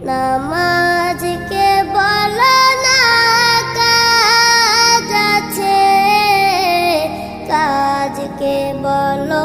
নামাজকে বলো না কাজ কাজকে বলো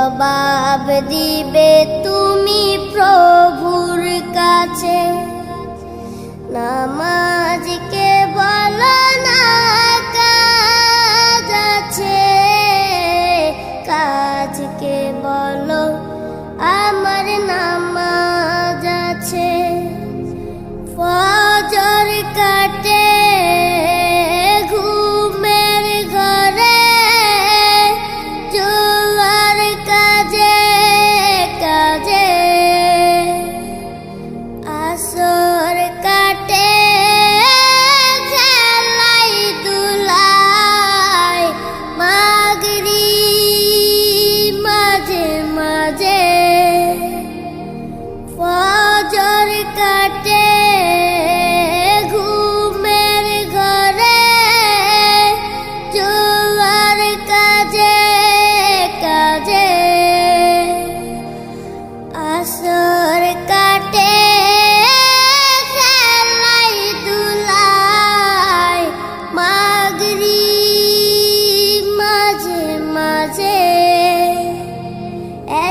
জবাব দিবে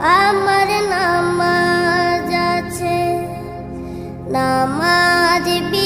আমার নামাজ আছে। নামাজ বি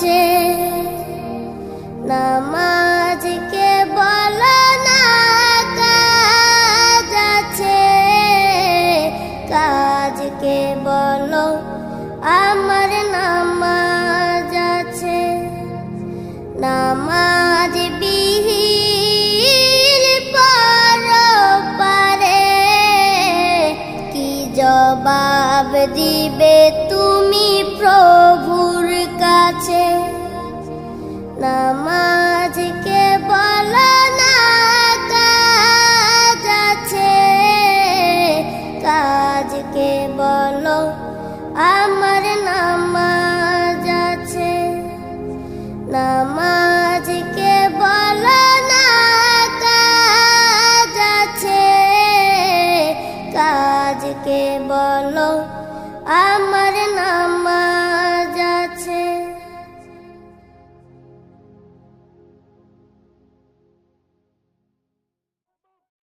যে নামাজকে বলো না কাজ আছে। কাজকে বলো আমার namah